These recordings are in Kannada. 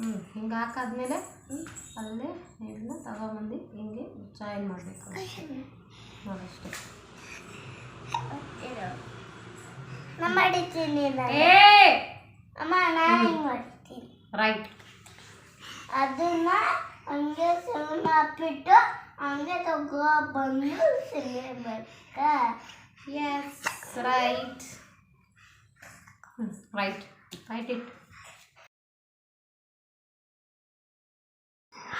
ಹ್ಞೂ ಹಿಂಗೆ ಹಾಕಾದ್ಮೇಲೆ ಅಲ್ಲೇ ಇದನ್ನ ತಗೊಂಬಂದು ಹಿಂಗೆ ಜಾಯಿನ್ ಮಾಡಬೇಕು. ನೋಡಷ್ಟೇ ನಮ್ಮ ಮಾಡಿದ್ದೀನಿ ನಾನು. ಏ! ಅಮ್ಮ ನಾನು ಹಿಂಗೆ ಮಾಡ್ತೀನಿ ರೈಟ್. ಅದನ್ನ ಹಂಗೆ ಸುಮ್ಮನೆ ಹಾಕ್ಬಿಟ್ಟು ಹಂಗೆ ತಗೋ ಬಂದು ಸಿಗಬೇಕಾ yes right. Right. Right it.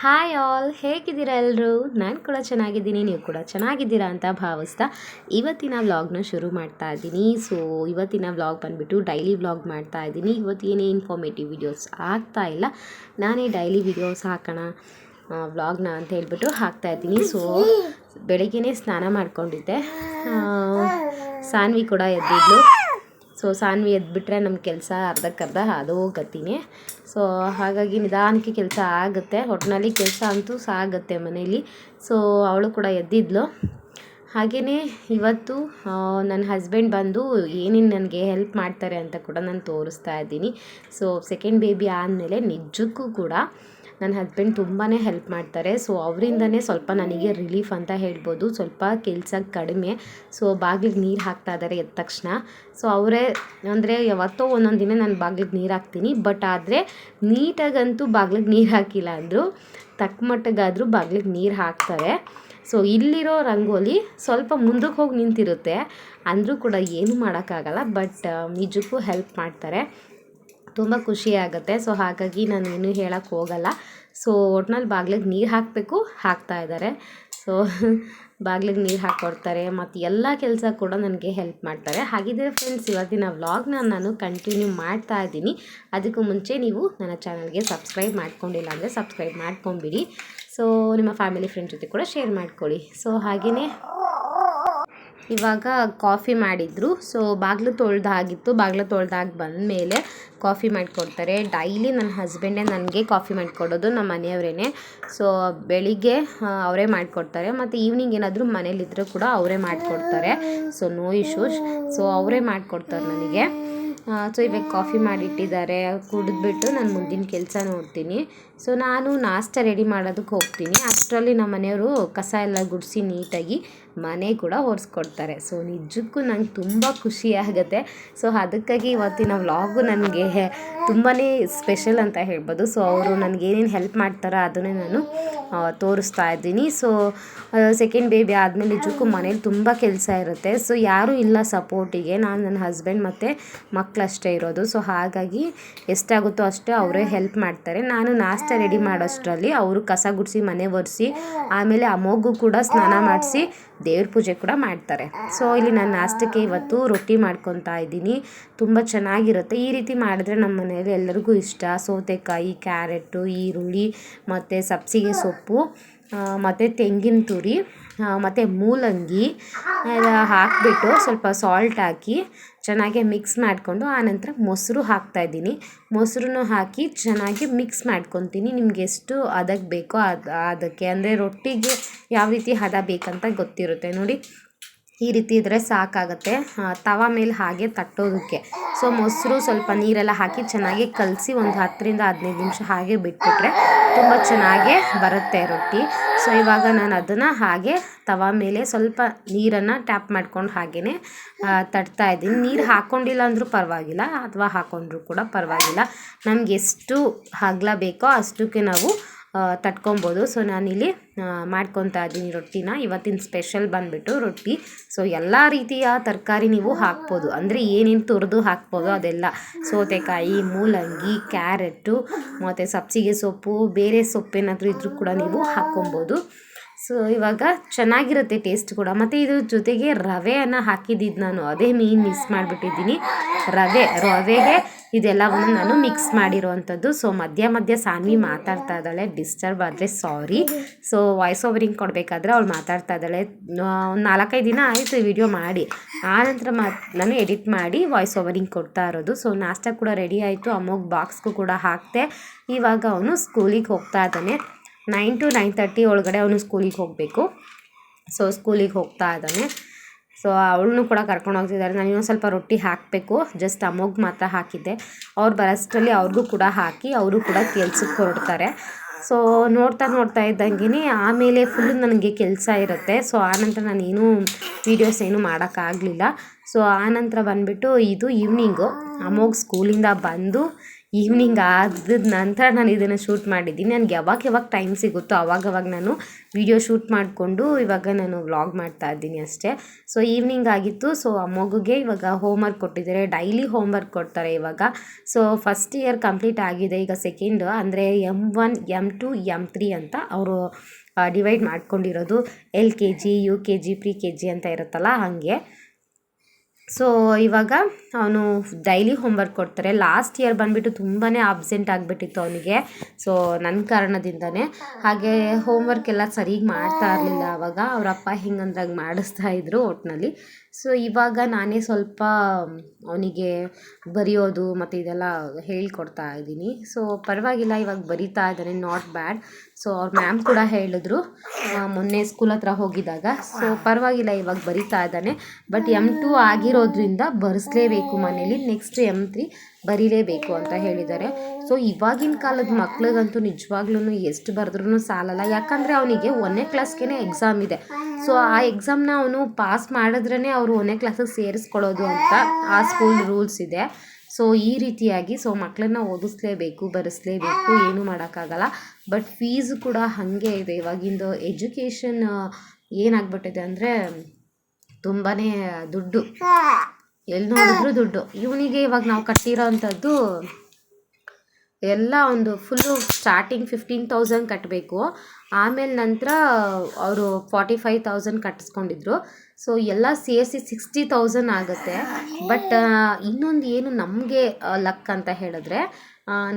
Hi all, ಹೇಗಿದ್ದೀರಾ ಎಲ್ಲರೂ ನಾನು ಕೂಡ ಚೆನ್ನಾಗಿದ್ದೀನಿ, ನೀವು ಕೂಡ ಚೆನ್ನಾಗಿದ್ದೀರಾ ಅಂತ ಭಾವಿಸ್ತಾ ಇವತ್ತಿನ ವ್ಲಾಗ್ನ ಶುರು ಮಾಡ್ತಾ ಇದ್ದೀನಿ. ಸೊ ಇವತ್ತಿನ ವ್ಲಾಗ್ ಬಂದುಬಿಟ್ಟು ಡೈಲಿ ವ್ಲಾಗ್ ಮಾಡ್ತಾ ಇದ್ದೀನಿ. ಇವತ್ತು ಏನೇ ಇನ್ಫಾರ್ಮೇಟಿವ್ ವಿಡಿಯೋಸ್ ಆಗ್ತಾ ಇಲ್ಲ. ನಾನೇ ಡೈಲಿ ವಿಡಿಯೋಸ್ ಹಾಕೋಣ ವ್ಲಾಗ್ನ ಅಂತ ಹೇಳ್ಬಿಟ್ಟು ಹಾಕ್ತಾ ಇದ್ದೀನಿ. ಸೊ ಬೆಳಗ್ಗೆನೇ ಸ್ನಾನ ಮಾಡ್ಕೊಂಡಿದ್ದೆ. ಸಾನ್ವಿ ಕೂಡ ಎದ್ದಿದ್ಲು. ಸೊ ಸಾನ್ವಿ ಎದ್ಬಿಟ್ರೆ ನಮ್ಮ ಕೆಲಸ ಅರ್ಧಕ್ಕರ್ಧ ಅದು ಗತಿನೇ ಸೊ, ಹಾಗಾಗಿ ನಿಧಾನಕ್ಕೆ ಕೆಲಸ ಆಗುತ್ತೆ. ಒಟ್ಟಿನಲ್ಲಿ ಕೆಲಸ ಅಂತೂ ಸಾಗುತ್ತೆ ಮನೇಲಿ. ಸೊ, ಅವಳು ಕೂಡ ಎದ್ದಿದ್ಲು. ಹಾಗೆಯೇ ಇವತ್ತು ನನ್ನ ಹಸ್ಬೆಂಡ್ ಬಂದು ಏನೇನು ನನಗೆ ಹೆಲ್ಪ್ ಮಾಡ್ತಾರೆ ಅಂತ ಕೂಡ ನಾನು ತೋರಿಸ್ತಾ ಇದ್ದೀನಿ. ಸೊ ಸೆಕೆಂಡ್ ಬೇಬಿ ಆದಮೇಲೆ ನಿಜಕ್ಕೂ ಕೂಡ ನನ್ನ ಹಸ್ಬೆಂಡ್ ತುಂಬಾ ಹೆಲ್ಪ್ ಮಾಡ್ತಾರೆ. ಸೊ ಅವರಿಂದನೇ ಸ್ವಲ್ಪ ನನಗೆ ರಿಲೀಫ್ ಅಂತ ಹೇಳ್ಬೋದು. ಸ್ವಲ್ಪ ಕೆಲಸ ಕಡಿಮೆ. ಸೊ ಬಾಗಿಲಿಗೆ ನೀರು ಹಾಕ್ತಾ ಇದ್ದಾರೆ ಎದ್ದ ತಕ್ಷಣ. ಸೊ ಅವರೇ ಅಂದರೆ ಯಾವತ್ತೋ ಒಂದೊಂದು ದಿನ ನಾನು ಬಾಗಿಲಿಗೆ ನೀರು ಹಾಕ್ತೀನಿ. ಬಟ್ ಆದರೆ ನೀಟಾಗಂತೂ ಬಾಗಿಲಿಗೆ ನೀರು ಹಾಕಿಲ್ಲ ಅಂದರು. ತಕ್ಕ ಮಟ್ಟಿಗಾದರೂ ಬಾಗಿಲಿಗೆ ನೀರು ಹಾಕ್ತಾರೆ. ಸೊ ಇಲ್ಲಿರೋ ರಂಗೋಲಿ ಸ್ವಲ್ಪ ಮುಂದಕ್ಕೆ ಹೋಗಿ ನಿಂತಿರುತ್ತೆ. ಅಂದರೂ ಕೂಡ ಏನು ಮಾಡೋಕ್ಕಾಗಲ್ಲ. ಬಟ್ ನಿಜಕ್ಕೂ ಹೆಲ್ಪ್ ಮಾಡ್ತಾರೆ. ತುಂಬ ಖುಷಿ ಆಗುತ್ತೆ. ಸೊ ಹಾಗಾಗಿ ನಾನು ಏನೂ ಹೇಳಕ್ಕೆ ಹೋಗಲ್ಲ. ಸೊ ಒಟ್ನಲ್ಲಿ ಬಾಗಿಲಿಗೆ ನೀರು ಹಾಕಬೇಕು, ಹಾಕ್ತಾ ಇದ್ದಾರೆ ಸೊ ಬಾಗಿಲಿಗೆ ನೀರು ಹಾಕ್ಕೊಡ್ತಾರೆ ಮತ್ತು ಎಲ್ಲ ಕೆಲಸ ಕೂಡ ನನಗೆ ಹೆಲ್ಪ್ ಮಾಡ್ತಾರೆ. ಹಾಗಿದ್ರೆ ಫ್ರೆಂಡ್ಸ್ ಇವತ್ತಿನ ವ್ಲಾಗ್ನ ನಾನು ಕಂಟಿನ್ಯೂ ಮಾಡ್ತಾ ಇದ್ದೀನಿ. ಅದಕ್ಕೂ ಮುಂಚೆ ನೀವು ನನ್ನ ಚಾನಲ್ಗೆ ಸಬ್ಸ್ಕ್ರೈಬ್ ಮಾಡ್ಕೊಂಡಿಲ್ಲ ಅಂದರೆ ಸಬ್ಸ್ಕ್ರೈಬ್ ಮಾಡ್ಕೊಂಬಿಡಿ. ಸೊ ನಿಮ್ಮ ಫ್ಯಾಮಿಲಿ ಫ್ರೆಂಡ್ ಜೊತೆ ಕೂಡ ಶೇರ್ ಮಾಡ್ಕೊಳ್ಳಿ. ಸೊ ಹಾಗೆಯೇ ಇವಾಗ ಕಾಫಿ ಮಾಡಿದ್ರು. ಸೊ ಬಾಗಿಲು ತೊಳ್ದಾಗಿತ್ತು ಬಾಗಿಲು ತೊಳ್ದಾಗಿ ಬಂದಮೇಲೆ ಕಾಫಿ ಮಾಡಿಕೊಡ್ತಾರೆ. ಡೈಲಿ ನನ್ನ ಹಸ್ಬೆಂಡೇ ನನಗೆ ಕಾಫಿ ಮಾಡಿಕೊಡೋದು ನಮ್ಮ ಮನೆಯವರೇ ಸೊ ಬೆಳಿಗ್ಗೆ ಅವರೇ ಮಾಡಿಕೊಡ್ತಾರೆ. ಮತ್ತು ಈವ್ನಿಂಗ್ ಏನಾದರೂ ಮನೇಲಿದ್ದರೂ ಕೂಡ ಅವರೇ ಮಾಡಿಕೊಡ್ತಾರೆ. ಸೊ ನೋ ಇಶ್ಯೂಸ್ ಸೊ ಅವರೇ ಮಾಡಿಕೊಡ್ತಾರೆ ನನಗೆ. ಸೊ ಇವಾಗ ಕಾಫಿ ಮಾಡಿಟ್ಟಿದ್ದಾರೆ. ಕುಡಿದ್ಬಿಟ್ಟು ನಾನು ಮುಂದಿನ ಕೆಲಸ ನೋಡ್ತೀನಿ. ಸೊ ನಾನು ನಾಷ್ಟ ರೆಡಿ ಮಾಡೋದಕ್ಕೆ ಹೋಗ್ತೀನಿ. ಅಷ್ಟರಲ್ಲಿ ನಮ್ಮ ಮನೆಯವರು ಕಸ ಎಲ್ಲ ಗುಡಿಸಿ ನೀಟಾಗಿ ಮನೆ ಕೂಡ ಒರೆಸ್ಕೊಡ್ತಾರೆ. ಸೊ ನಿಜಕ್ಕೂ ನಂಗೆ ತುಂಬ ಖುಷಿ ಆಗುತ್ತೆ ಸೊ ಅದಕ್ಕಾಗಿ ಇವತ್ತಿನ ವ್ಲಾಗು ನನಗೆ ತುಂಬಾ ಸ್ಪೆಷಲ್ ಅಂತ ಹೇಳ್ಬೋದು. ಸೊ ಅವರು ನನಗೇನೇನು ಹೆಲ್ಪ್ ಮಾಡ್ತಾರೋ ಅದನ್ನೇ ನಾನು ತೋರಿಸ್ತಾ ಇದ್ದೀನಿ. ಸೊ ಸೆಕೆಂಡ್ ಬೇಬಿ ಆದಮೇಲೆ ನಿಜಕ್ಕೂ ಮನೇಲಿ ತುಂಬ ಕೆಲಸ ಇರುತ್ತೆ. ಸೊ ಯಾರೂ ಇಲ್ಲ ಸಪೋರ್ಟಿಗೆ. ನಾನು ನನ್ನ ಹಸ್ಬೆಂಡ್ ಮತ್ತು ಮಕ್ಕಳಷ್ಟೇ ಇರೋದು. ಸೊ ಹಾಗಾಗಿ ಎಷ್ಟಾಗುತ್ತೋ ಅಷ್ಟೇ ಅವರೇ ಹೆಲ್ಪ್ ಮಾಡ್ತಾರೆ. ನಾನು ನಾಷ್ಟ ರೆಡಿ ಮಾಡೋಷ್ಟರಲ್ಲಿ ಅವರು ಕಸ ಗುಡಿಸಿ, ಮನೆ ಒರೆಸಿ, ಆಮೇಲೆ ಅಮ್ಮಗೂ ಕೂಡ ಸ್ನಾನ ಮಾಡಿಸಿ ದೇವ್ರ ಪೂಜೆ ಕೂಡ ಮಾಡ್ತಾರೆ. ಸೊ ಇಲ್ಲಿ ನಾನು ನಾಷ್ಟಕ್ಕೆ ಇವತ್ತು ರೊಟ್ಟಿ ಮಾಡ್ಕೊತಾ ಇದ್ದೀನಿ. ತುಂಬ ಚೆನ್ನಾಗಿರುತ್ತೆ. ಈ ರೀತಿ ಮಾಡಿದ್ರೆ ನಮ್ಮ ಮನೆಯಲ್ಲಿ ಎಲ್ಲರಿಗೂ ಇಷ್ಟ. ಸೌತೆಕಾಯಿ ಕ್ಯಾರೆಟು ಈರುಳ್ಳಿ ಮತ್ತು ಸಬ್ಸಿಗೆ ಸೊಪ್ಪು. ಮತ್ತು ತೆಂಗಿನ ತುರಿ ಮತ್ತು ಮೂಲಂಗಿ ಹಾಕಿಬಿಟ್ಟು ಸ್ವಲ್ಪ ಸಾಲ್ಟ್ ಹಾಕಿ ಚೆನ್ನಾಗಿ ಮಿಕ್ಸ್ ಮಾಡಿಕೊಂಡು ಆನಂತರ ಮೊಸರು ಹಾಕ್ತಾಯಿದ್ದೀನಿ ಮೊಸರನ್ನು ಹಾಕಿ ಚೆನ್ನಾಗಿ ಮಿಕ್ಸ್ ಮಾಡ್ಕೊತೀನಿ. ನಿಮ್ಗೆ ಎಷ್ಟು ಹದಕ್ಕೆ ಬೇಕೋ ಅದು, ಅದಕ್ಕೆ. ಅಂದರೆ ರೊಟ್ಟಿಗೆ ಯಾವ ರೀತಿ ಹದ ಬೇಕಂತ ಗೊತ್ತಿರುತ್ತೆ. ನೋಡಿ ಈ ರೀತಿ ಇದ್ದರೆ ಸಾಕಾಗುತ್ತೆ. ತವ ಮೇಲೆ ಹಾಗೆ ತಟ್ಟೋದಕ್ಕೆ. ಸೊ ಮೊಸರು ಸ್ವಲ್ಪ ನೀರೆಲ್ಲ ಹಾಕಿ ಚೆನ್ನಾಗಿ ಕಲಸಿ ಒಂದು ಹತ್ತರಿಂದ ಹದಿನೈದು ನಿಮಿಷ ಹಾಗೆ ಬಿಟ್ಬಿಟ್ರೆ ತುಂಬ ಚೆನ್ನಾಗೇ ಬರುತ್ತೆ ರೊಟ್ಟಿ. ಸೊ ಇವಾಗ ನಾನು ಅದನ್ನು ಹಾಗೆ ತವ ಮೇಲೆ ಸ್ವಲ್ಪ ನೀರನ್ನು ಟ್ಯಾಪ್ ಮಾಡ್ಕೊಂಡು ಹಾಗೆಯೇ ತಟ್ತಾ ಇದ್ದೀನಿ. ನೀರು ಹಾಕ್ಕೊಂಡಿಲ್ಲ ಅಂದರೂ ಪರವಾಗಿಲ್ಲ, ಅಥವಾ ಹಾಕ್ಕೊಂಡ್ರೂ ಕೂಡ ಪರವಾಗಿಲ್ಲ. ನಮ್ಗೆ ಎಷ್ಟು ಹಗ್ಲ ಬೇಕೋ ಅಷ್ಟಕ್ಕೆ ನಾವು ತಟ್ಕೊಬೋದು. ಸೊ ನಾನಿಲ್ಲಿ ಮಾಡ್ಕೊತಾ ಇದ್ದೀನಿ ರೊಟ್ಟಿನ. ಇವತ್ತಿನ ಸ್ಪೆಷಲ್ ಬಂದುಬಿಟ್ಟು ರೊಟ್ಟಿ. ಸೊ ಎಲ್ಲ ರೀತಿಯ ತರಕಾರಿ ನೀವು ಹಾಕ್ಬೋದು. ಅಂದರೆ ಏನೇನು ತುರಿದು ಹಾಕ್ಬೋದು ಅದೆಲ್ಲ. ಸೌತೆಕಾಯಿ, ಮೂಲಂಗಿ, ಕ್ಯಾರೆಟು, ಮತ್ತು ಸಬ್ಸಿಗೆ ಸೊಪ್ಪು, ಬೇರೆ ಸೊಪ್ಪೇನಾದರೂ ಇದ್ರೂ ಕೂಡ ನೀವು ಹಾಕ್ಕೊಬೋದು. ಸೊ ಇವಾಗ ಚೆನ್ನಾಗಿರುತ್ತೆ ಟೇಸ್ಟ್ ಕೂಡ. ಮತ್ತು ಇದ್ರ ಜೊತೆಗೆ ರವೆಯನ್ನು ಹಾಕಿದ್ದಿದ್ದು ನಾನು. ಅದೇ ಮೀನು ಮಿಸ್ ಮಾಡಿಬಿಟ್ಟಿದ್ದೀನಿ. ರವೆ, ರವೆಗೆ ಇದೆಲ್ಲವನ್ನು ನಾನು ಮಿಕ್ಸ್ ಮಾಡಿರೋವಂಥದ್ದು. ಸೊ ಮಧ್ಯ ಮಧ್ಯ ಸಾನ್ವಿ ಮಾತಾಡ್ತಾ ಇದ್ದಾಳೆ. ಡಿಸ್ಟರ್ಬ್ ಆದರೆ ಸಾರಿ ಸೊ ವಾಯ್ಸ್ ಓವರಿಂಗ್ ಕೊಡಬೇಕಾದ್ರೆ ಅವಳು ಮಾತಾಡ್ತಾ ಇದ್ದಾಳೆ. ಒಂದು ನಾಲ್ಕೈದು ದಿನ ಆಯಿತು ವಿಡಿಯೋ ಮಾಡಿ. ಆನಂತರ ಮಾ ನಾನು ಎಡಿಟ್ ಮಾಡಿ ವಾಯ್ಸ್ ಓವರಿಂಗ್ ಕೊಡ್ತಾ ಇರೋದು. ಸೊ ನಾಷ್ಟ ಕೂಡ ರೆಡಿ ಆಯಿತು. ಅಮ್ಮಗೆ ಬಾಕ್ಸ್ಗೂ ಕೂಡ ಹಾಕ್ತೆ. ಇವಾಗ ಅವನು ಸ್ಕೂಲಿಗೆ ಹೋಗ್ತಾ ಇದ್ದಾನೆ. ನೈನ್ ಟು ನೈನ್ ತರ್ಟಿ ಒಳಗಡೆ ಅವನು ಸ್ಕೂಲಿಗೆ ಹೋಗಬೇಕು. ಸೊ ಸ್ಕೂಲಿಗೆ ಹೋಗ್ತಾ ಇದ್ದಾನೆ. ಸೊ ಅವಳನ್ನು ಕೂಡ ಕರ್ಕೊಂಡು ಹೋಗ್ತಿದ್ದಾರೆ. ನಾನು ಇನ್ನೊಂದು ಸ್ವಲ್ಪ ರೊಟ್ಟಿ ಹಾಕಬೇಕು. ಜಸ್ಟ್ ಅಮ್ಮೋಗೆ ಮಾತ್ರ ಹಾಕಿದ್ದೆ. ಅವ್ರು ಬರೋಷ್ಟರಲ್ಲಿ ಅವ್ರಿಗೂ ಕೂಡ ಹಾಕಿ ಅವರು ಕೂಡ ಕೆಲ್ಸಕ್ಕೆ ಹೊರಡ್ತಾರೆ. ಸೊ ನೋಡ್ತಾ ನೋಡ್ತಾ ಇದ್ದಂಗೆ ಆಮೇಲೆ ಫುಲ್ ನನಗೆ ಕೆಲಸ ಇರುತ್ತೆ. ಸೊ ಆನಂತರ ನಾನೇನು ವೀಡಿಯೋಸ್ ಏನು ಮಾಡೋಕ್ಕಾಗಲಿಲ್ಲ. ಸೊ ಆನಂತರ ಬಂದುಬಿಟ್ಟು ಇದು ಈವ್ನಿಂಗು ಅಮ್ಮೋಗಿ ಸ್ಕೂಲಿಂದ ಬಂದು ಈವ್ನಿಂಗ್ ಆದ ನಂತರ ನಾನು ಇದನ್ನು ಶೂಟ್ ಮಾಡಿದ್ದೀನಿ. ನನಗೆ ಯಾವಾಗ ಯಾವಾಗ ಟೈಮ್ ಸಿಗುತ್ತೋ ಅವಾಗವಾಗ ನಾನು ವಿಡಿಯೋ ಶೂಟ್ ಮಾಡಿಕೊಂಡು ಇವಾಗ ನಾನು ವ್ಲಾಗ್ ಮಾಡ್ತಾ ಇದ್ದೀನಿ ಅಷ್ಟೇ. ಸೊ ಈವ್ನಿಂಗ್ ಆಗಿತ್ತು. ಸೊ ಆ ಮಗುಗೆ ಇವಾಗ ಹೋಮ್ವರ್ಕ್ ಕೊಟ್ಟಿದ್ದಾರೆ. ಡೈಲಿ ಹೋಮ್ವರ್ಕ್ ಕೊಡ್ತಾರೆ ಇವಾಗ. ಸೊ ಫಸ್ಟ್ ಇಯರ್ ಕಂಪ್ಲೀಟ್ ಆಗಿದೆ. ಈಗ ಸೆಕೆಂಡ್ ಅಂದರೆ M one M two M three ಅಂತ ಅವರು ಡಿವೈಡ್ ಮಾಡ್ಕೊಂಡಿರೋದು. L K G U K G pre K G ಅಂತ ಇರುತ್ತಲ್ಲ ಹಾಗೆ. ಸೊ ಇವಾಗ ಅವನು ಡೈಲಿ ಹೋಮ್ವರ್ಕ್ ಕೊಡ್ತಾರೆ. ಲಾಸ್ಟ್ ಇಯರ್ ಬಂದುಬಿಟ್ಟು ತುಂಬಾ ಅಬ್ಸೆಂಟ್ ಆಗಿಬಿಟ್ಟಿತ್ತು ಅವನಿಗೆ. ಸೊ ನನ್ನ ಕಾರಣದಿಂದನೇ. ಹಾಗೆ ಹೋಮ್ವರ್ಕ್ ಎಲ್ಲ ಸರಿಗೆ ಮಾಡ್ತಾ ಇರಲಿಲ್ಲ ಅವಾಗ. ಅವರಪ್ಪ ಅಪ್ಪ ಹಿಂಗಂದ್ರಾಗ ಮಾಡಿಸ್ತಾ ಇದ್ರು ಒಟ್ಟಿನಲ್ಲಿ ಸೊ ಇವಾಗ ನಾನೇ ಸ್ವಲ್ಪ ಅವನಿಗೆ ಬರೆಯೋದು ಮತ್ತು ಇದೆಲ್ಲ ಹೇಳಿಕೊಡ್ತಾ ಇದ್ದೀನಿ. ಸೊ ಪರವಾಗಿಲ್ಲ, ಇವಾಗ ಬರಿತಾ ಇದ್ದಾನೆ ನಾಟ್ ಬ್ಯಾಡ್ ಸೊ ಅವ್ರ ಮ್ಯಾಮ್ ಕೂಡ ಹೇಳಿದ್ರು ಮೊನ್ನೆ ಸ್ಕೂಲ್ ಹತ್ರ ಹೋಗಿದ್ದಾಗ. ಸೊ ಪರವಾಗಿಲ್ಲ, ಇವಾಗ ಬರಿತಾ ಇದ್ದಾನೆ. ಬಟ್ ಎಂ ಟು ಆಗಿರೋದ್ರಿಂದ ಬರೆಸಲೇಬೇಕು ಮನೇಲಿ ನೆಕ್ಸ್ಟ್ ಎಂ ತ್ರೀ ಬರೀಲೇಬೇಕು ಅಂತ ಹೇಳಿದ್ದಾರೆ. ಸೊ ಇವಾಗಿನ ಕಾಲದ ಮಕ್ಳಿಗಂತೂ ನಿಜವಾಗ್ಲೂ ಎಷ್ಟು ಬರೆದ್ರೂ ಸಾಲಲ್ಲ. ಯಾಕಂದರೆ ಅವನಿಗೆ ಒಂದನೇ ಕ್ಲಾಸ್ಗೆ ಎಕ್ಸಾಮ್ ಇದೆ. ಸೊ ಆ ಎಕ್ಸಾಮ್ನ ಅವನು ಪಾಸ್ ಮಾಡಿದ್ರೇ ಅವರು ಒಂದನೇ ಕ್ಲಾಸಿಗೆ ಸೇರಿಸ್ಕೊಳ್ಳೋದು ಅಂತ ಆ ಸ್ಕೂಲ್ ರೂಲ್ಸ್ ಇದೆ. ಸೊ ಈ ರೀತಿಯಾಗಿ ಸೊ ಮಕ್ಕಳನ್ನ ಓದಿಸ್ಲೇಬೇಕು, ಬರೆಸ್ಲೇಬೇಕು, ಏನೂ ಮಾಡೋಕ್ಕಾಗಲ್ಲ. ಬಟ್ ಫೀಸ್ ಕೂಡ ಹಾಗೆ ಇದೆ. ಇವಾಗಿಂದು ಎಜುಕೇಷನ್ ಏನಾಗ್ಬಿಟ್ಟಿದೆ ಅಂದರೆ ತುಂಬಾ ದುಡ್ಡು. ಎಲ್ಲಿ ನೋಡಿದ್ರು ದುಡ್ಡು. ಇವನಿಗೆ ಇವಾಗ ನಾವು ಕಟ್ಟಿರೋ ಅಂಥದ್ದು ಎಲ್ಲ ಒಂದು ಫುಲ್ಲು ಸ್ಟಾರ್ಟಿಂಗ್ ಫಿಫ್ಟೀನ್ ತೌಸಂಡ್ ಕಟ್ಟಬೇಕು ಆಮೇಲೆ ನಂತರ ಅವರು ಫಾರ್ಟಿ ಫೈವ್ ತೌಸಂಡ್ ಕಟ್ಟಿಸ್ಕೊಂಡಿದ್ರು ಸೊ ಎಲ್ಲ ಸೇರಿಸಿ ಸಿಕ್ಸ್ಟಿ ತೌಸಂಡ್ ಆಗುತ್ತೆ. ಬಟ್ ಇನ್ನೊಂದು ಏನು ನಮಗೆ ಲಕ್ ಅಂತ ಹೇಳಿದ್ರೆ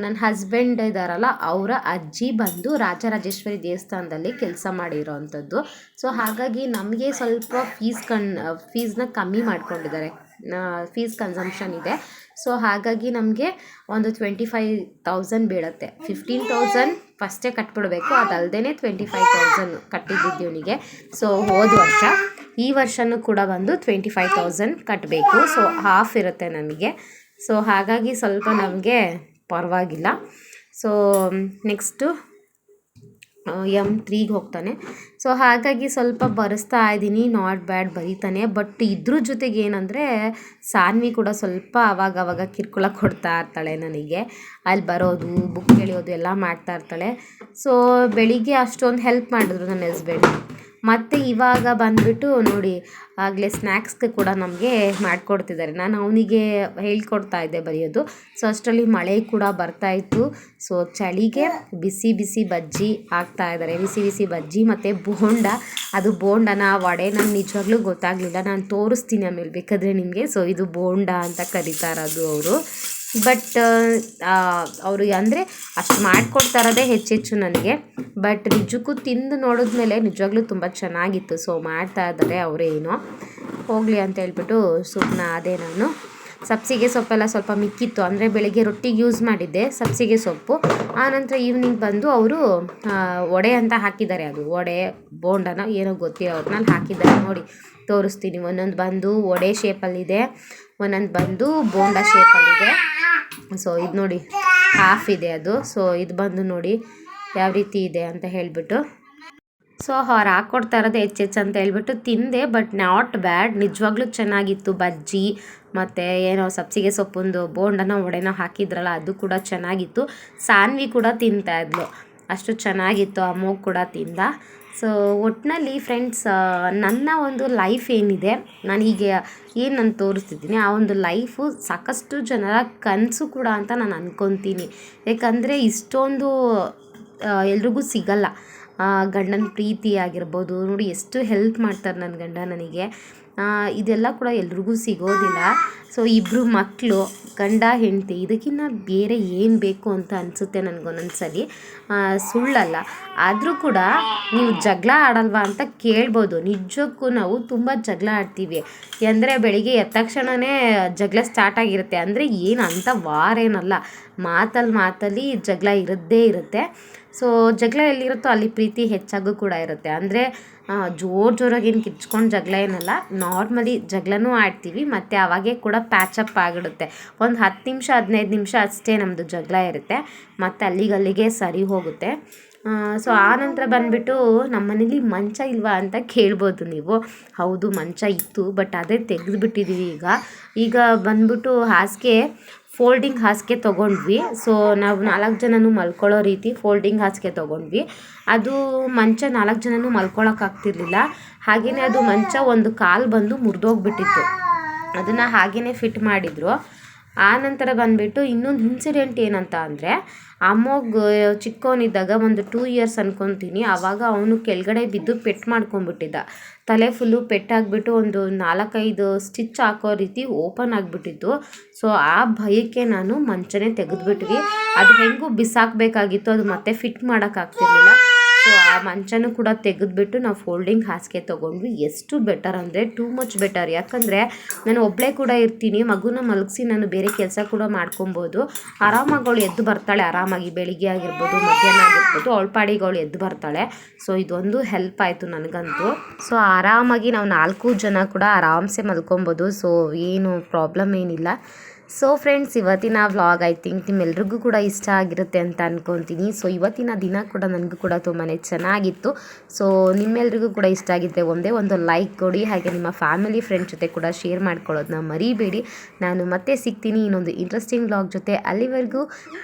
ನನ್ನ ಹಸ್ಬೆಂಡ್ ಇದ್ದಾರಲ್ಲ ಅವರ ಅಜ್ಜಿ ಬಂದು ರಾಜರಾಜೇಶ್ವರಿ ದೇವಸ್ಥಾನದಲ್ಲಿ ಕೆಲಸ ಮಾಡಿರೋ ಅಂಥದ್ದು ಸೊ ಹಾಗಾಗಿ ನಮಗೆ ಸ್ವಲ್ಪ ಫೀಸ್ ಕಣ್ ಫೀಸ್ನ ಕಮ್ಮಿ ಮಾಡ್ಕೊಂಡಿದ್ದಾರೆ. ಫೀಸ್ ಕನ್ಸಂಪ್ಷನ್ ಇದೆ. ಸೊ ಹಾಗಾಗಿ ನಮಗೆ ಒಂದು ಟ್ವೆಂಟಿ ಫೈವ್ ತೌಸಂಡ್ ಬೀಳುತ್ತೆ. ಫಿಫ್ಟೀನ್ ತೌಸಂಡ್ ಫಸ್ಟೇ ಕಟ್ಬಿಡ್ಬೇಕು. ಅದಲ್ಲದೆ ಟ್ವೆಂಟಿ ಫೈವ್ ತೌಸಂಡ್ ಕಟ್ಟಿದ್ದಿದ್ದು ಇವನಿಗೆ. ಸೊ ಹೋದ ವರ್ಷ, ಈ ವರ್ಷನೂ ಕೂಡ ಬಂದು ಟ್ವೆಂಟಿ ಫೈವ್ ತೌಸಂಡ್ ಕಟ್ಟಬೇಕು ಸೊ ಹಾಫ್ ಇರುತ್ತೆ ನಮಗೆ. ಸೊ ಹಾಗಾಗಿ ಸ್ವಲ್ಪ ನಮಗೆ ಪರವಾಗಿಲ್ಲ. ಸೊ ನೆಕ್ಸ್ಟು ಎಂ ತ್ರೀಗೆ ಹೋಗ್ತಾನೆ. ಸೊ ಹಾಗಾಗಿ ಸ್ವಲ್ಪ ಬರೆಸ್ತಾ ಇದ್ದೀನಿ. ನಾಟ್ ಬ್ಯಾಡ್ ಬರೀತಾನೆ. ಬಟ್ ಇದ್ರ ಜೊತೆಗೆ ಏನಂದರೆ, ಸಾನ್ವಿ ಕೂಡ ಸ್ವಲ್ಪ ಅವಾಗ ಅವಾಗ ಕಿರ್ಕುಳ ಕೊಡ್ತಾ ಇರ್ತಾಳೆ ನನಗೆ. ಅಲ್ಲಿ ಬರೋದು ಬುಕ್ ಎಳೆಯೋದು ಎಲ್ಲ ಮಾಡ್ತಾ ಇರ್ತಾಳೆ. ಸೊ ಬೆಳಿಗ್ಗೆ ಅಷ್ಟೊಂದು ಹೆಲ್ಪ್ ಮಾಡಿದ್ರು ನನ್ನ ಹಸ್ಬೆಂಡ್ ಮತ್ತು ಇವಾಗ ಬಂದುಬಿಟ್ಟು ನೋಡಿ, ಆಗಲೇ ಸ್ನ್ಯಾಕ್ಸ್ಗೆ ಕೂಡ ನಮಗೆ ಮಾಡಿಕೊಡ್ತಿದ್ದಾರೆ. ನಾನು ಅವನಿಗೆ ಹೇಳ್ಕೊಡ್ತಾ ಇದ್ದೆ ಬರೆಯೋದು. ಸೊ ಅಷ್ಟರಲ್ಲಿ ಮಳೆ ಕೂಡ ಬರ್ತಾ ಇತ್ತು. ಸೊ ಚಳಿಗೆ ಬಿಸಿ ಬಿಸಿ ಬಜ್ಜಿ ಆಗ್ತಾ ಇದ್ದಾರೆ. ಬಿಸಿ ಬಿಸಿ ಬಜ್ಜಿ ಮತ್ತು ಬೋಂಡ. ಅದು ಬೋಂಡನ ವಡೆ ನಂಗೆ ನಿಜವಾಗ್ಲೂ ಗೊತ್ತಾಗಲಿಲ್ಲ. ನಾನು ತೋರಿಸ್ತೀನಿ ಆಮೇಲೆ ಬೇಕಾದರೆ ನಿಮಗೆ. ಸೊ ಇದು ಬೋಂಡ ಅಂತ ಕರೀತಾ ಇರೋದು ಅವರು. ಬಟ್ ಅವರು ಅಂದರೆ ಅಷ್ಟು ಮಾಡಿಕೊಡ್ತಾ ಇರೋದೇ ಹೆಚ್ಚೆಚ್ಚು ನನಗೆ. ಬಟ್ ನಿಜಕ್ಕೂ ತಿಂದು ನೋಡಿದ್ಮೇಲೆ ನಿಜವಾಗ್ಲೂ ತುಂಬ ಚೆನ್ನಾಗಿತ್ತು. ಸೊ ಮಾಡ್ತಾ ಇದ್ದಾರೆ ಅವರೇನೋ ಹೋಗಲಿ ಅಂತ ಹೇಳ್ಬಿಟ್ಟು ಸುಮ್ಮನೆ ಅದೇ ನಾನು. ಸಬ್ಸಿಗೆ ಸೊಪ್ಪೆಲ್ಲ ಸ್ವಲ್ಪ ಮಿಕ್ಕಿತ್ತು. ಅಂದರೆ ಬೆಳಿಗ್ಗೆ ರೊಟ್ಟಿಗೆ ಯೂಸ್ ಮಾಡಿದ್ದೆ ಸಬ್ಸಿಗೆ ಸೊಪ್ಪು. ಆನಂತರ ಈವ್ನಿಂಗ್ ಬಂದು ಅವರು ವಡೆ ಅಂತ ಹಾಕಿದ್ದಾರೆ ಅದು. ವಡೆ, ಬೋಂಡನ ಏನೋ ಗೊತ್ತಿ ಅವ್ರನ್ನಲ್ಲಿ ಹಾಕಿದ್ದಾರೆ ನೋಡಿ. ತೋರಿಸ್ತೀನಿ. ಒಂದೊಂದು ಬಂದು ವಡೆ ಶೇಪಲ್ಲಿದೆ ಒಂದೊಂದು ಬಂದು ಬೋಂಡ ಶೇಪಲ್ಲಿದೆ ಸೊ ಇದು ನೋಡಿ ಹಾಫ್ ಇದೆ ಅದು. ಸೊ ಇದು ಬಂದು ನೋಡಿ ಯಾವ ರೀತಿ ಇದೆ ಅಂತ ಹೇಳಿಬಿಟ್ಟು. ಸೊ ಅವ್ರು ಹಾಕ್ಕೊಡ್ತಾ ಇರೋದು ಹೆಚ್ಚೆಚ್ಚು ಅಂತ ಹೇಳ್ಬಿಟ್ಟು ತಿಂದೆ ಬಟ್ ನಾಟ್ ಬ್ಯಾಡ್ ನಿಜವಾಗ್ಲೂ ಚೆನ್ನಾಗಿತ್ತು ಬಜ್ಜಿ, ಮತ್ತು ಏನೋ ಸಬ್ಸಿಗೆ ಸೊಪ್ಪೊಂದು ಬೋಂಡನ ಒಡೆನೋ ಹಾಕಿದ್ರಲ್ಲ, ಅದು ಕೂಡ ಚೆನ್ನಾಗಿತ್ತು. ಸಾನ್ವಿ ಕೂಡ ತಿಂತಾ ಇದ್ಲು. ಅಷ್ಟು ಚೆನ್ನಾಗಿತ್ತು ಆ ಮೂಗು ಕೂಡ ತಿಂದ. ಸೊ ಒಟ್ಟಿನಲ್ಲಿ ಫ್ರೆಂಡ್ಸ್ ನನ್ನ ಒಂದು ಲೈಫ್ ಏನಿದೆ, ನಾನು ಹೀಗೆ ಏನು ನಾನು ತೋರಿಸ್ತಿದ್ದೀನಿ, ಆ ಒಂದು ಲೈಫು ಸಾಕಷ್ಟು ಜನರ ಕನಸು ಕೂಡ ಅಂತ ನಾನು ಅಂದ್ಕೊತೀನಿ ಯಾಕಂದರೆ ಇಷ್ಟೊಂದು ಎಲ್ರಿಗೂ ಸಿಗಲ್ಲ. ಗಂಡನ ಪ್ರೀತಿ ಆಗಿರ್ಬೋದು, ನೋಡಿ ಎಷ್ಟು ಹೆಲ್ಪ್ ಮಾಡ್ತಾರೆ ನನ್ನ ಗಂಡ ನನಗೆ. ಇದೆಲ್ಲ ಕೂಡ ಎಲ್ರಿಗೂ ಸಿಗೋದಿಲ್ಲ. ಸೊ ಇಬ್ಬರು ಮಕ್ಕಳು ಗಂಡ, ಹೆಂಡತಿ ಇದಕ್ಕಿಂತ ಬೇರೆ ಏನು ಬೇಕು ಅಂತ ಅನಿಸುತ್ತೆ ನನಗೊಂದೊಂದು ಸಲ ಸುಳ್ಳಲ್ಲ. ಆದರೂ ಕೂಡ ನೀವು ಜಗಳ ಆಡಲ್ವಾ ಅಂತ ಕೇಳ್ಬೋದು. ನಿಜಕ್ಕೂ ನಾವು ತುಂಬ ಜಗಳ ಆಡ್ತೀವಿ. ಅಂದರೆ ಬೆಳಿಗ್ಗೆ ಎದ್ದ ತಕ್ಷಣವೇ ಜಗಳ ಸ್ಟಾರ್ಟ್ ಆಗಿರುತ್ತೆ. ಅಂದರೆ ಏನು ಅಂಥ ವಾರೇನಲ್ಲ. ಮಾತಲ್ಲಿ ಮಾತಲ್ಲಿ ಜಗಳ ಇರದ್ದೇ ಇರುತ್ತೆ. ಸೊ ಜಗಳ ಎಲ್ಲಿರುತ್ತೋ ಅಲ್ಲಿ ಪ್ರೀತಿ ಹೆಚ್ಚಾಗೂ ಕೂಡ ಇರುತ್ತೆ. ಅಂದರೆ ಜೋರು ಜೋರಾಗಿ ಏನು ಕಿಚ್ಕೊಂಡು ಜಗಳ ಏನಲ್ಲ, ನಾರ್ಮಲಿ ಜಗಳನೂ ಆಡ್ತೀವಿ, ಮತ್ತು ಅವಾಗೆ ಕೂಡ ಪ್ಯಾಚಪ್ ಆಗಿಡುತ್ತೆ ಒಂದು ಹತ್ತು ನಿಮಿಷ, ಹದಿನೈದು ನಿಮಿಷ ಅಷ್ಟೇ ನಮ್ಮದು ಜಗಳ ಇರುತ್ತೆ. ಮತ್ತು ಅಲ್ಲಿಗಲ್ಲಿಗೆ ಸರಿ ಹೋಗುತ್ತೆ. ಸೊ ಆ ನಂತರ ಬಂದುಬಿಟ್ಟು ನಮ್ಮ ಮನೇಲಿ ಮಂಚ ಇಲ್ವಾ ಅಂತ ಕೇಳ್ಬೋದು ನೀವು. ಹೌದು, ಮಂಚ ಇತ್ತು ಬಟ್ ಅದೇ ತೆಗೆದುಬಿಟ್ಟಿದ್ದೀವಿ ಈಗ. ಈಗ ಬಂದ್ಬಿಟ್ಟು ಹಾಸಿಗೆ ಫೋಲ್ಡಿಂಗ್ ಹಾಸಿಗೆ ತೊಗೊಂಡ್ವಿ. ಸೊ ನಾವು ನಾಲ್ಕು ಜನನೂ ಮಲ್ಕೊಳ್ಳೋ ರೀತಿ ಫೋಲ್ಡಿಂಗ್ ಹಾಸಿಗೆ ತೊಗೊಂಡ್ವಿ. ಅದು ಮಂಚ ನಾಲ್ಕು ಜನನೂ ಮಲ್ಕೊಳ್ಳೋಕ್ಕಾಗ್ತಿರ್ಲಿಲ್ಲ ಹಾಗೆಯೇ ಅದು ಮಂಚ ಒಂದು ಕಾಲು ಬಂದು ಮುರಿದೋಗ್ಬಿಟ್ಟಿತ್ತು. ಅದನ್ನು ಹಾಗೆಯೇ ಫಿಟ್ ಮಾಡಿದರು. ಆ ನಂತರ ಬಂದುಬಿಟ್ಟು ಇನ್ನೊಂದು ಇನ್ಸಿಡೆಂಟ್ ಏನಂತ ಅಂದರೆ, ಅಮ್ಮೋಗ್ ಚಿಕ್ಕವನಿದ್ದಾಗ ಒಂದು ಟೂ ಇಯರ್ಸ್ ಅನ್ಕೊತೀನಿ. ಆವಾಗ ಅವನು ಕೆಳಗಡೆ ಬಿದ್ದು ಪೆಟ್ಟು ಮಾಡ್ಕೊಂಬಿಟ್ಟಿದ್ದ ತಲೆ ಫುಲ್ಲು ಪೆಟ್ಟಾಗಿಬಿಟ್ಟು ಒಂದು ನಾಲ್ಕೈದು ಸ್ಟಿಚ್ ಹಾಕೋ ರೀತಿ ಓಪನ್ ಆಗಿಬಿಟ್ಟಿತ್ತು. ಸೊ ಆ ಭಯಕ್ಕೆ ನಾನು ಮಂಚನೆ ತೆಗೆದುಬಿಟ್ವಿ. ಅದು ಹೆಂಗೂ ಬಿಸಾಕಬೇಕಾಗಿತ್ತು. ಅದು ಮತ್ತೆ ಫಿಟ್ ಮಾಡೋಕ್ಕಾಗ್ತಿರ್ಲಿಲ್ಲ ಸೊ ಆ ಮಂಚನೂ ಕೂಡ ತೆಗೆದುಬಿಟ್ಟು ನಾವು ಫೋಲ್ಡಿಂಗ್ ಹಾಸಿಗೆ ತೊಗೊಂಡ್ವಿ. ಎಷ್ಟು ಬೆಟರ್ ಅಂದರೆ ಟೂ ಮಚ್ ಬೆಟರ್ ಯಾಕಂದರೆ ನಾನು ಒಬ್ಬಳೇ ಕೂಡ ಇರ್ತೀನಿ, ಮಗುನ ಮಲಗಿಸಿ ನಾನು ಬೇರೆ ಕೆಲಸ ಕೂಡ ಮಾಡ್ಕೊಬೋದು. ಆರಾಮಾಗಿ ಎದ್ದು ಬರ್ತಾಳೆ, ಆರಾಮಾಗಿ ಬೆಳಿಗ್ಗೆ ಆಗಿರ್ಬೋದು, ಮಧ್ಯಾಹ್ನ ಆಗಿರ್ಬೋದು ಅವಳ ಪಾಡಿಗೆ ಅವಳು ಎದ್ದು ಬರ್ತಾಳೆ. ಸೊ ಇದೊಂದು ಹೆಲ್ಪ್ ಆಯಿತು ನನಗಂತೂ. ಸೊ ಆರಾಮಾಗಿ ನಾವು ನಾಲ್ಕು ಜನ ಕೂಡ ಆರಾಮ್ಸೆ ಮಲ್ಕೊಬೋದು. ಸೊ ಏನು ಪ್ರಾಬ್ಲಮ್ ಏನಿಲ್ಲ. ಸೊ ಫ್ರೆಂಡ್ಸ್ ಇವತ್ತಿನ ವ್ಲಾಗ್ ಐ ಥಿಂಕ್ ನಿಮ್ಮೆಲ್ರಿಗೂ ಕೂಡ ಇಷ್ಟ ಆಗಿರುತ್ತೆ ಅಂತ ಅನ್ಕೊತೀನಿ. ಸೊ ಇವತ್ತಿನ ದಿನ ಕೂಡ ನನಗೂ ಕೂಡ ತುಂಬಾ ಚೆನ್ನಾಗಿತ್ತು. ಸೊ ನಿಮ್ಮೆಲ್ರಿಗೂ ಕೂಡ ಇಷ್ಟ ಆಗಿದ್ದರೆ ಒಂದೇ ಒಂದು ಲೈಕ್ ಕೊಡಿ. ಹಾಗೆ ನಿಮ್ಮ ಫ್ಯಾಮಿಲಿ ಫ್ರೆಂಡ್ ಜೊತೆ ಕೂಡ ಶೇರ್ ಮಾಡ್ಕೊಳ್ಳೋದನ್ನ ಮರಿಬೇಡಿ. ನಾನು ಮತ್ತೆ ಸಿಗ್ತೀನಿ ಇನ್ನೊಂದು ಇಂಟ್ರೆಸ್ಟಿಂಗ್ ವ್ಲಾಗ್ ಜೊತೆ. ಅಲ್ಲಿವರೆಗೂ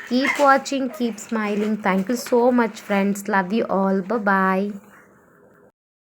keep watching keep smiling thank you so much friends love you all ಬ ಬಾಯ್